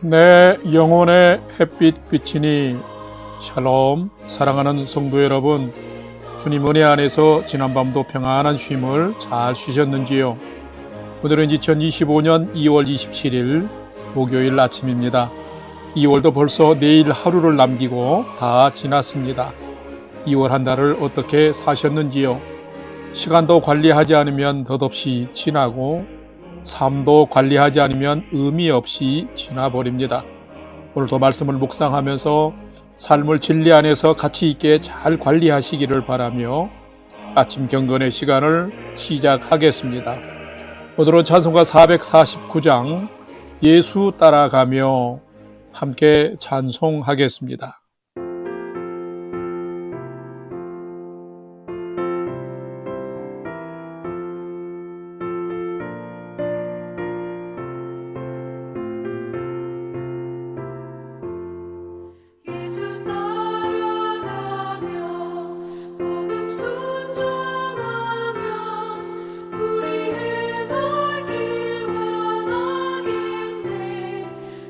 내 영혼의 햇빛 비치니 샬롬. 사랑하는 성도 여러분 주님 은혜 안에서 지난밤도 평안한 쉼을 잘 쉬셨는지요? 오늘은 2025년 2월 27일 목요일 아침입니다. 2월도 벌써 내일 하루를 남기고 다 지났습니다. 2월 한 달을 어떻게 사셨는지요? 시간도 관리하지 않으면 덧없이 지나고 삶도 관리하지 않으면 의미 없이 지나버립니다. 오늘도 말씀을 묵상하면서 삶을 진리 안에서 가치 있게 잘 관리하시기를 바라며 아침 경건의 시간을 시작하겠습니다. 오늘은 찬송가 449장 예수 따라가며 함께 찬송하겠습니다.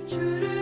주를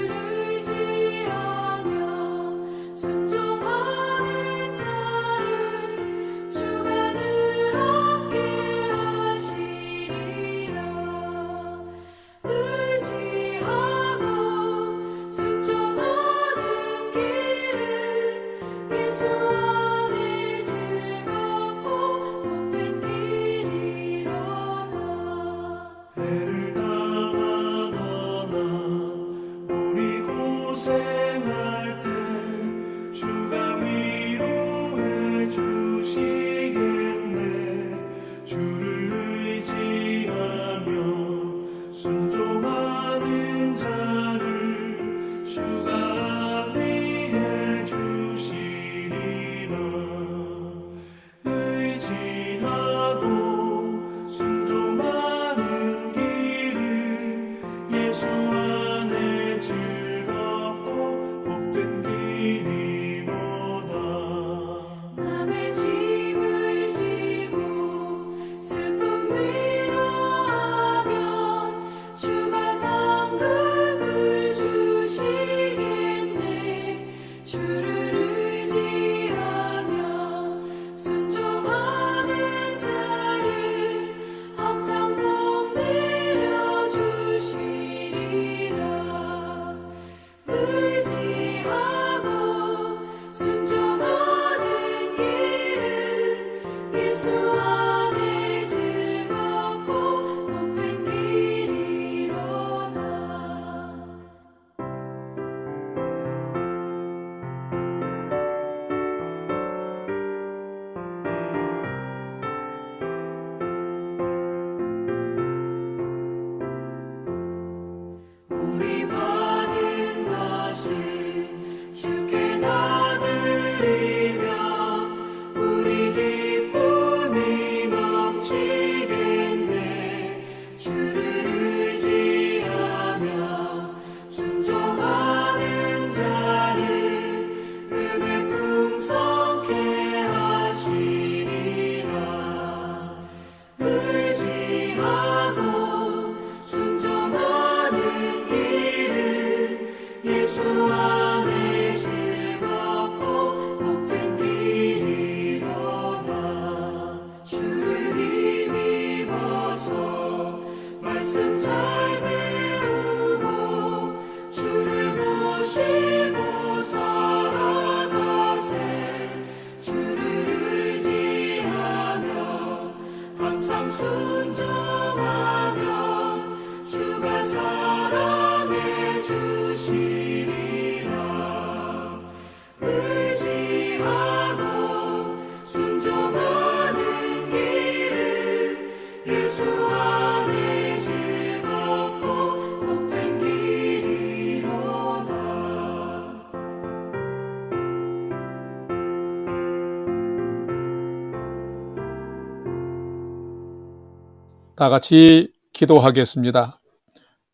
다 같이 기도하겠습니다.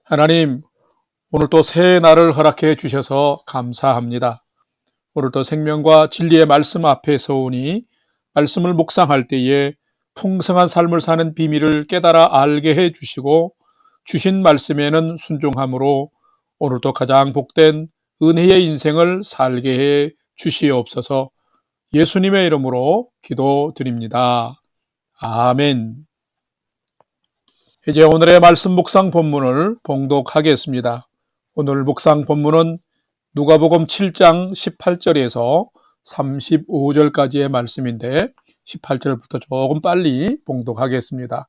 하나님, 오늘 또 새 날을 허락해 주셔서 감사합니다. 오늘도 생명과 진리의 말씀 앞에 서오니 말씀을 묵상할 때에 풍성한 삶을 사는 비밀을 깨달아 알게 해 주시고 주신 말씀에는 순종함으로 오늘도 가장 복된 은혜의 인생을 살게 해 주시옵소서 예수님의 이름으로 기도드립니다. 아멘. 이제 오늘의 말씀 묵상 본문을 봉독하겠습니다. 오늘 묵상 본문은 누가복음 7장 18절에서 35절까지의 말씀인데 18절부터 조금 빨리 봉독하겠습니다.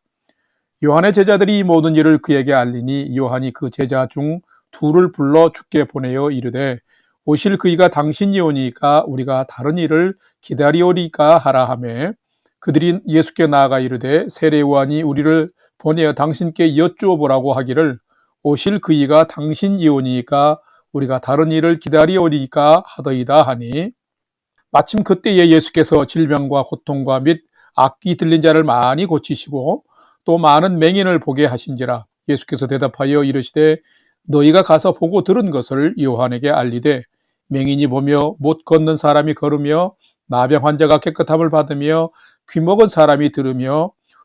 요한의 제자들이 이 모든 일을 그에게 알리니 요한이 그 제자 중 둘을 불러 죽게 보내어 이르되 오실 그이가 당신이 오니까 우리가 다른 일을 기다리오리까 하라 하매 그들이 예수께 나아가 이르되 세례 요한이 우리를 보내어 당신께 여쭈어 보라고 하기를 오실 그이가 당신이 오니까 우리가 다른 일을 기다리오리까 하더이다 하니 마침 그때에 예수께서 질병과 고통과 및 악기 들린 자를 많이 고치시고 또 많은 맹인을 보게 하신지라 예수께서 대답하여 이르시되 너희가 가서 보고 들은 것을 요한에게 알리되 맹인이 보며 못 걷는 사람이 걸으며 나병 환자가 깨끗함을 받으며 귀 먹은 사람이 들으며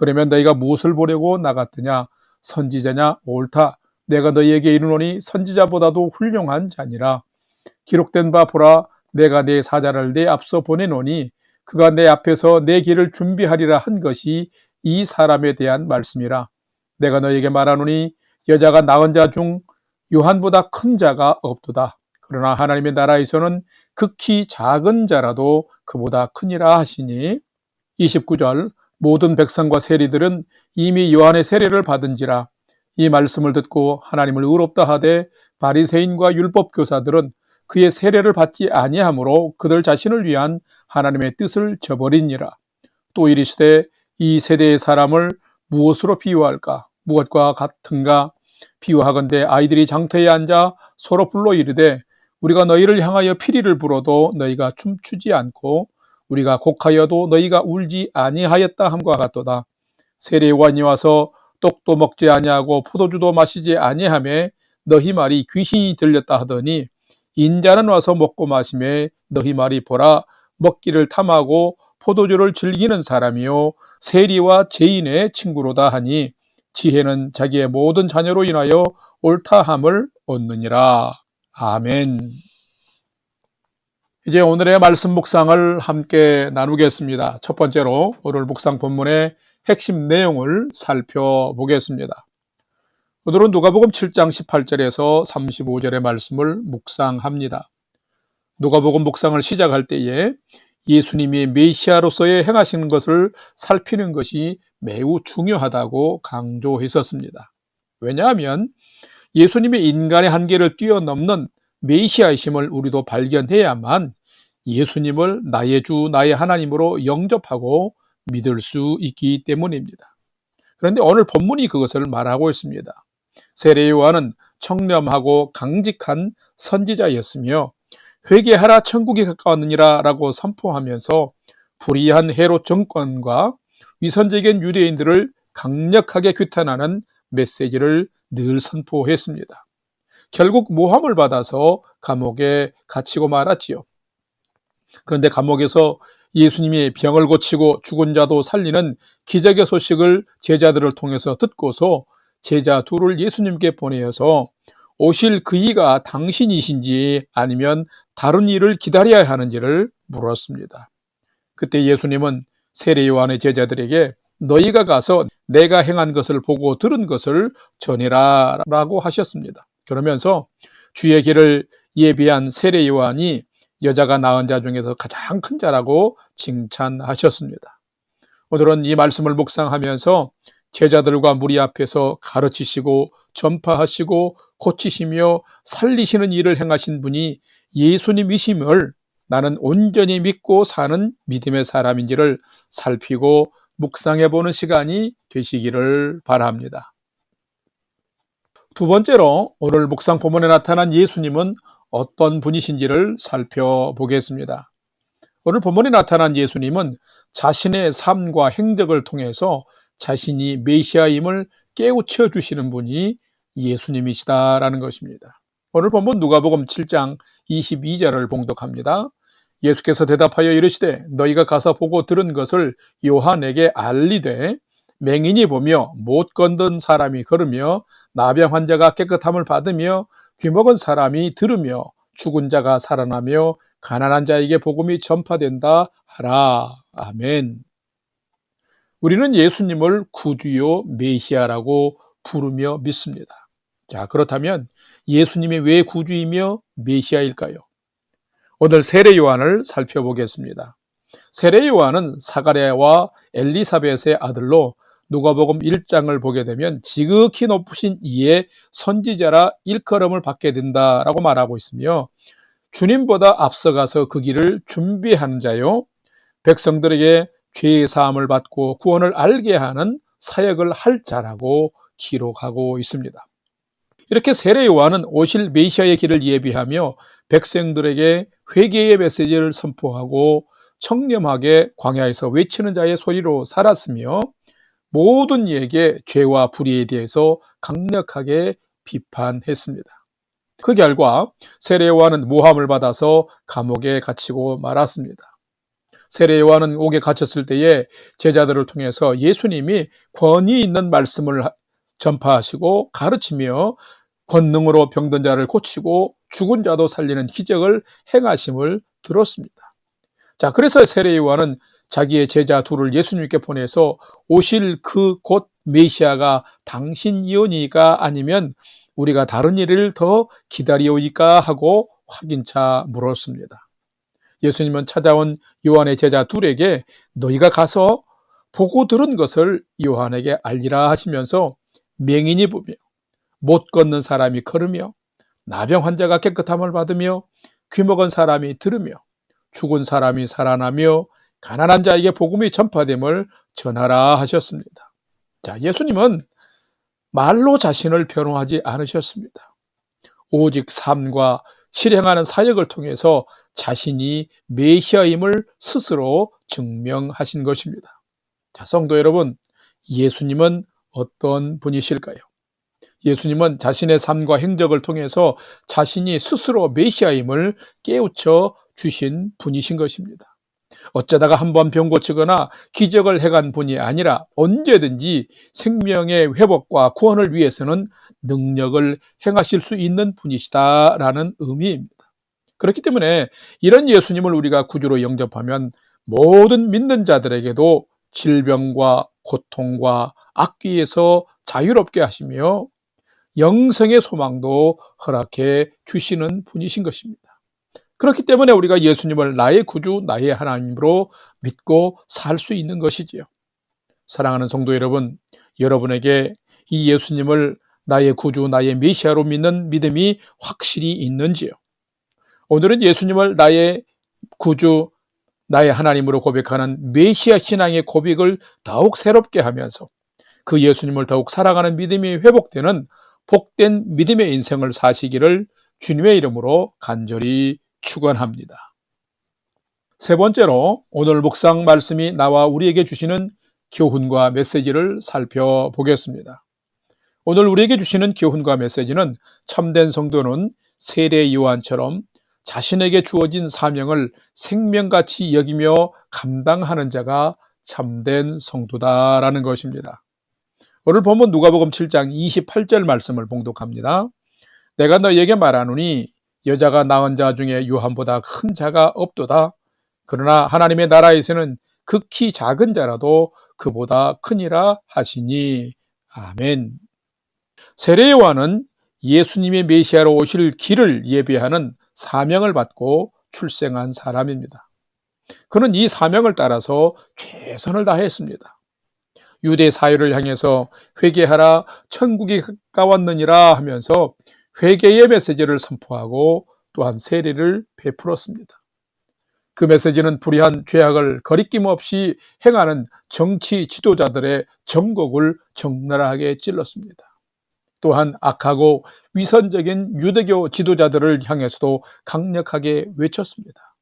그러면 너희가 무엇을 보려고 나갔더냐? 선지자냐? 옳다. 내가 너희에게 이르노니 선지자보다도 훌륭한 자니라. 기록된 바 보라. 내가 내 사자를 내 앞서 보내노니 그가 내 앞에서 내 길을 준비하리라 한 것이 이 사람에 대한 말씀이라. 내가 너에게 말하노니 여자가 낳은 자 중 요한보다 큰 자가 없도다. 그러나 하나님의 나라에서는 극히 작은 자라도 그보다 크니라 하시니. 29절 모든 백성과 세리들은 이미 요한의 세례를 받은지라 이 말씀을 듣고 하나님을 의롭다 하되 바리새인과 율법 교사들은 그의 세례를 받지 아니하므로 그들 자신을 위한 하나님의 뜻을 저버리니라. 또 이르시되 이 세대의 사람을 무엇으로 비유할까? 무엇과 같은가? 비유하건대 아이들이 장터에 앉아 서로 불러 이르되 우리가 너희를 향하여 피리를 불어도 너희가 춤추지 않고 우리가 곡하여도 너희가 울지 아니하였다 함과 같도다 세례요한이 와서 떡도 먹지 아니하고 포도주도 마시지 아니하며 너희 말이 귀신이 들렸다 하더니 인자는 와서 먹고 마시며 너희 말이 보라 먹기를 탐하고 포도주를 즐기는 사람이요 세리와 죄인의 친구로다 하니 지혜는 자기의 모든 자녀로 인하여 옳다함을 얻느니라. 아멘. 이제 오늘의 말씀 묵상을 함께 나누겠습니다. 첫 번째로 오늘 묵상 본문의 핵심 내용을 살펴보겠습니다. 오늘은 누가복음 7장 18절에서 35절의 말씀을 묵상합니다. 누가복음 묵상을 시작할 때에 예수님이 메시아로서의 행하시는 것을 살피는 것이 매우 중요하다고 강조했었습니다. 왜냐하면 예수님의 인간의 한계를 뛰어넘는 메시아이심을 우리도 발견해야만 예수님을 나의 주, 나의 하나님으로 영접하고 믿을 수 있기 때문입니다. 그런데 오늘 본문이 그것을 말하고 있습니다. 세례 요한은 청렴하고 강직한 선지자였으며 회개하라 천국이 가까웠느니라 라고 선포하면서 불의한 헤롯 정권과 위선적인 유대인들을 강력하게 규탄하는 메시지를 늘 선포했습니다. 결국 모함을 받아서 감옥에 갇히고 말았지요. 그런데 감옥에서 예수님이 병을 고치고 죽은 자도 살리는 기적의 소식을 제자들을 통해서 듣고서 제자 둘을 예수님께 보내어서 오실 그이가 당신이신지 아니면 다른 일을 기다려야 하는지를 물었습니다. 그때 예수님은 세례 요한의 제자들에게 너희가 가서 내가 행한 것을 보고 들은 것을 전해라 라고 하셨습니다. 그러면서 주의 길을 예비한 세례 요한이 여자가 낳은 자 중에서 가장 큰 자라고 칭찬하셨습니다. 오늘은 이 말씀을 묵상하면서 제자들과 무리 앞에서 가르치시고 전파하시고 고치시며 살리시는 일을 행하신 분이 예수님이심을 나는 온전히 믿고 사는 믿음의 사람인지를 살피고 묵상해 보는 시간이 되시기를 바랍니다. 두 번째로 오늘 묵상 본문에 나타난 예수님은 어떤 분이신지를 살펴보겠습니다. 오늘 본문에 나타난 예수님은 자신의 삶과 행적을 통해서 자신이 메시아임을 깨우쳐 주시는 분이 예수님이시다라는 것입니다. 오늘 본문 누가복음 7장 22절을 봉독합니다. 예수께서 대답하여 이르시되 너희가 가서 보고 들은 것을 요한에게 알리되 맹인이 보며 못 건든 사람이 걸으며 나병 환자가 깨끗함을 받으며 귀먹은 사람이 들으며 죽은 자가 살아나며 가난한 자에게 복음이 전파된다 하라. 아멘. 우리는 예수님을 구주요 메시아라고 부르며 믿습니다. 자, 그렇다면 예수님이 왜 구주이며 메시아일까요? 오늘 세례 요한을 살펴보겠습니다. 세례 요한은 사가랴와 엘리사벳의 아들로 누가복음 1장을 보게 되면 지극히 높으신 이의 선지자라 일컬음을 받게 된다라고 말하고 있으며 주님보다 앞서가서 그 길을 준비하는 자요 백성들에게 죄의 사함을 받고 구원을 알게 하는 사역을 할 자라고 기록하고 있습니다. 이렇게 세례 요한은 오실 메시아의 길을 예비하며 백성들에게 회개의 메시지를 선포하고 청렴하게 광야에서 외치는 자의 소리로 살았으며 모든 이에게 죄와 불의에 대해서 강력하게 비판했습니다. 그 결과 세례 요한은 모함을 받아서 감옥에 갇히고 말았습니다. 세례 요한은 옥에 갇혔을 때에 제자들을 통해서 예수님이 권위 있는 말씀을 전파하시고 가르치며 권능으로 병든 자를 고치고 죽은 자도 살리는 기적을 행하심을 들었습니다. 자, 그래서 세례 요한은 자기의 제자 둘을 예수님께 보내서 오실 그 곧 메시아가 당신이오니까 아니면 우리가 다른 일을 더 기다리오니까 하고 확인차 물었습니다. 예수님은 찾아온 요한의 제자 둘에게 너희가 가서 보고 들은 것을 요한에게 알리라 하시면서 맹인이 보며 못 걷는 사람이 걸으며 나병 환자가 깨끗함을 받으며 귀 먹은 사람이 들으며 죽은 사람이 살아나며 가난한 자에게 복음이 전파됨을 전하라 하셨습니다. 자, 예수님은 말로 자신을 변호하지 않으셨습니다. 오직 삶과 실행하는 사역을 통해서 자신이 메시아임을 스스로 증명하신 것입니다. 자, 성도 여러분, 예수님은 어떤 분이실까요? 예수님은 자신의 삶과 행적을 통해서 자신이 스스로 메시아임을 깨우쳐 주신 분이신 것입니다. 어쩌다가 한번 병 고치거나 기적을 해간 분이 아니라 언제든지 생명의 회복과 구원을 위해서는 능력을 행하실 수 있는 분이시다라는 의미입니다. 그렇기 때문에 이런 예수님을 우리가 구주로 영접하면 모든 믿는 자들에게도 질병과 고통과 악귀에서 자유롭게 하시며 영생의 소망도 허락해 주시는 분이신 것입니다. 그렇기 때문에 우리가 예수님을 나의 구주, 나의 하나님으로 믿고 살 수 있는 것이지요. 사랑하는 성도 여러분, 여러분에게 이 예수님을 나의 구주, 나의 메시아로 믿는 믿음이 확실히 있는지요? 오늘은 예수님을 나의 구주, 나의 하나님으로 고백하는 메시아 신앙의 고백을 더욱 새롭게 하면서 그 예수님을 더욱 살아가는 믿음이 회복되는 복된 믿음의 인생을 사시기를 주님의 이름으로 간절히 축원합니다. 세 번째로 오늘 묵상 말씀이 나와 우리에게 주시는 교훈과 메시지를 살펴보겠습니다. 오늘 우리에게 주시는 교훈과 메시지는 참된 성도는 세례 요한처럼 자신에게 주어진 사명을 생명같이 여기며 감당하는 자가 참된 성도다라는 것입니다. 오늘 보면 누가복음 7장 28절 말씀을 봉독합니다. 내가 너에게 말하노니 여자가 낳은 자 중에 요한보다 큰 자가 없도다. 그러나 하나님의 나라에서는 극히 작은 자라도 그보다 크니라 하시니 아멘. 세례 요한은 예수님의 메시아로 오실 길을 예비하는 사명을 받고 출생한 사람입니다. 그는 이 사명을 따라서 최선을 다했습니다. 유대 사회를 향해서 회개하라 천국이 가까웠느니라 하면서 회개의 메시지를 선포하고 또한 세례를 베풀었습니다. 그 메시지는 불의한 죄악을 거리낌 없이 행하는 정치 지도자들의 정곡을 적나라하게 찔렀습니다. 또한 악하고 위선적인 유대교 지도자들을 향해서도 강력하게 외쳤습니다.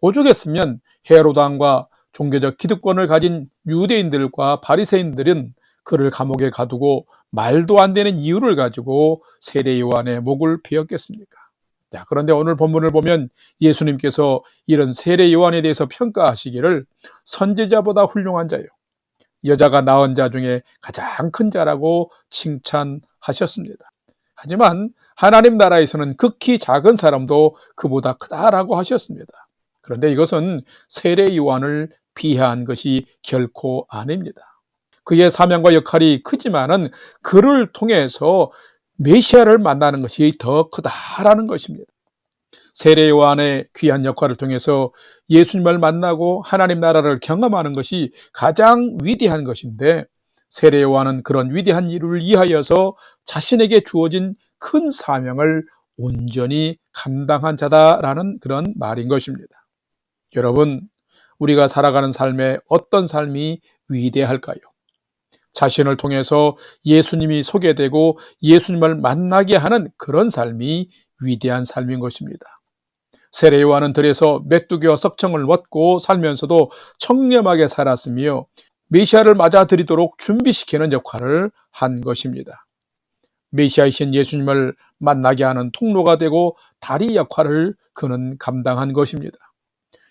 오죽했으면 헤로드 왕과 종교적 기득권을 가진 유대인들과 바리새인들은 그를 감옥에 가두고 말도 안 되는 이유를 가지고 세례 요한의 목을 베었겠습니까? 자, 그런데 오늘 본문을 보면 예수님께서 이런 세례 요한에 대해서 평가하시기를 선지자보다 훌륭한 자요. 여자가 낳은 자 중에 가장 큰 자라고 칭찬하셨습니다. 하지만 하나님 나라에서는 극히 작은 사람도 그보다 크다라고 하셨습니다. 그런데 이것은 세례 요한을 비하한 것이 결코 아닙니다. 그의 사명과 역할이 크지만은 그를 통해서 메시아를 만나는 것이 더 크다라는 것입니다. 세례 요한의 귀한 역할을 통해서 예수님을 만나고 하나님 나라를 경험하는 것이 가장 위대한 것인데 세례 요한은 그런 위대한 일을 위하여서 자신에게 주어진 큰 사명을 온전히 감당한 자다라는 그런 말인 것입니다. 여러분, 우리가 살아가는 삶에 어떤 삶이 위대할까요? 자신을 통해서 예수님이 소개되고 예수님을 만나게 하는 그런 삶이 위대한 삶인 것입니다. 세례 요한은 들에서 메뚜기와 석청을 얻고 살면서도 청렴하게 살았으며 메시아를 맞아들이도록 준비시키는 역할을 한 것입니다. 메시아이신 예수님을 만나게 하는 통로가 되고 다리 역할을 그는 감당한 것입니다.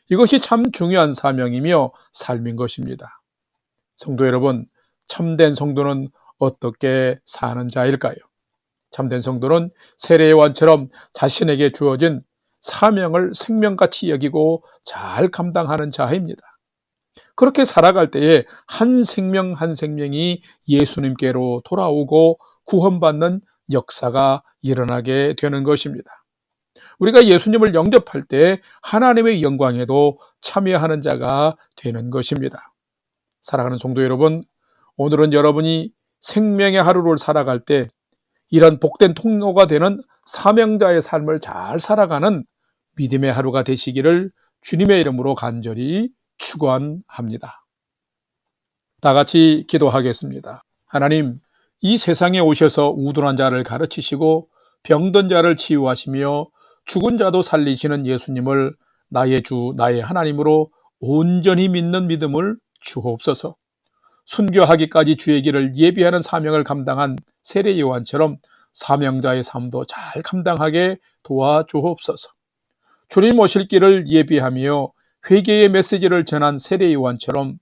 이것이 참 중요한 사명이며 삶인 것입니다. 성도 여러분, 참된 성도는 어떻게 사는 자일까요? 참된 성도는 세례요한처럼 자신에게 주어진 사명을 생명같이 여기고 잘 감당하는 자입니다. 그렇게 살아갈 때에 한 생명 한 생명이 예수님께로 돌아오고 구원받는 역사가 일어나게 되는 것입니다. 우리가 예수님을 영접할 때 하나님의 영광에도 참여하는 자가 되는 것입니다. 사랑하는 성도 여러분, 오늘은 여러분이 생명의 하루를 살아갈 때 이런 복된 통로가 되는 사명자의 삶을 잘 살아가는 믿음의 하루가 되시기를 주님의 이름으로 간절히 축원합니다. 다 같이 기도하겠습니다. 하나님, 이 세상에 오셔서 우둔한 자를 가르치시고 병든 자를 치유하시며 죽은 자도 살리시는 예수님을 나의 주, 나의 하나님으로 온전히 믿는 믿음을 주옵소서. 순교하기까지 주의 길을 예비하는 사명을 감당한 세례 요한처럼 사명자의 삶도 잘 감당하게 도와주옵소서. 주님 오실 길을 예비하며 회개의 메시지를 전한 세례 요한처럼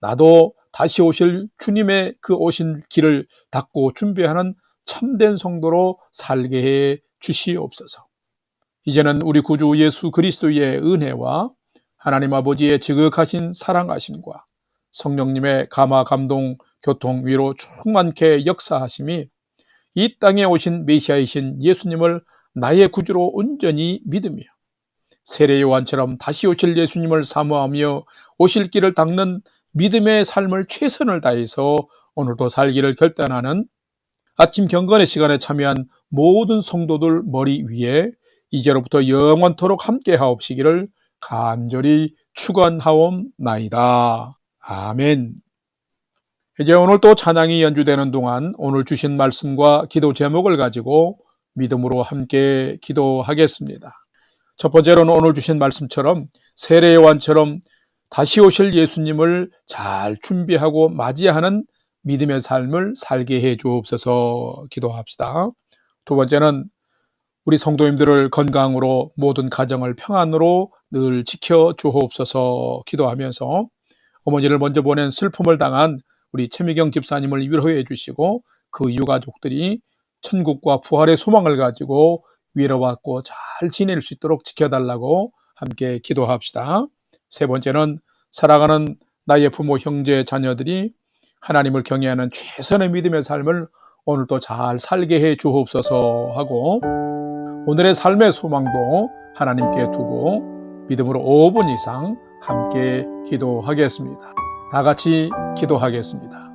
나도 다시 오실 주님의 그 오신 길을 닫고 준비하는 참된 성도로 살게 해 주시옵소서. 이제는 우리 구주 예수 그리스도의 은혜와 하나님 아버지의 지극하신 사랑하심과 성령님의 감화 감동 교통 위로 충만케 역사하심이 이 땅에 오신 메시아이신 예수님을 나의 구주로 온전히 믿으며 세례 요한처럼 다시 오실 예수님을 사모하며 오실 길을 닦는 믿음의 삶을 최선을 다해서 오늘도 살기를 결단하는 아침 경건의 시간에 참여한 모든 성도들 머리 위에 이제로부터 영원토록 함께 하옵시기를 간절히 축원하옵나이다. 아멘. 이제 오늘 또 찬양이 연주되는 동안 오늘 주신 말씀과 기도 제목을 가지고 믿음으로 함께 기도하겠습니다. 첫 번째로는 오늘 주신 말씀처럼 세례 요한처럼 다시 오실 예수님을 잘 준비하고 맞이하는 믿음의 삶을 살게 해 주옵소서 기도합시다. 두 번째는 우리 성도님들을 건강으로 모든 가정을 평안으로 늘 지켜 주옵소서 기도하면서 어머니를 먼저 보낸 슬픔을 당한 우리 최미경 집사님을 위로해 주시고 그 유가족들이 천국과 부활의 소망을 가지고 위로받고 잘 지낼 수 있도록 지켜달라고 함께 기도합시다. 세 번째는 살아가는 나의 부모, 형제, 자녀들이 하나님을 경외하는 최선의 믿음의 삶을 오늘도 잘 살게 해 주옵소서 하고 오늘의 삶의 소망도 하나님께 두고 믿음으로 5분 이상 함께 기도하겠습니다. 다 같이 기도하겠습니다.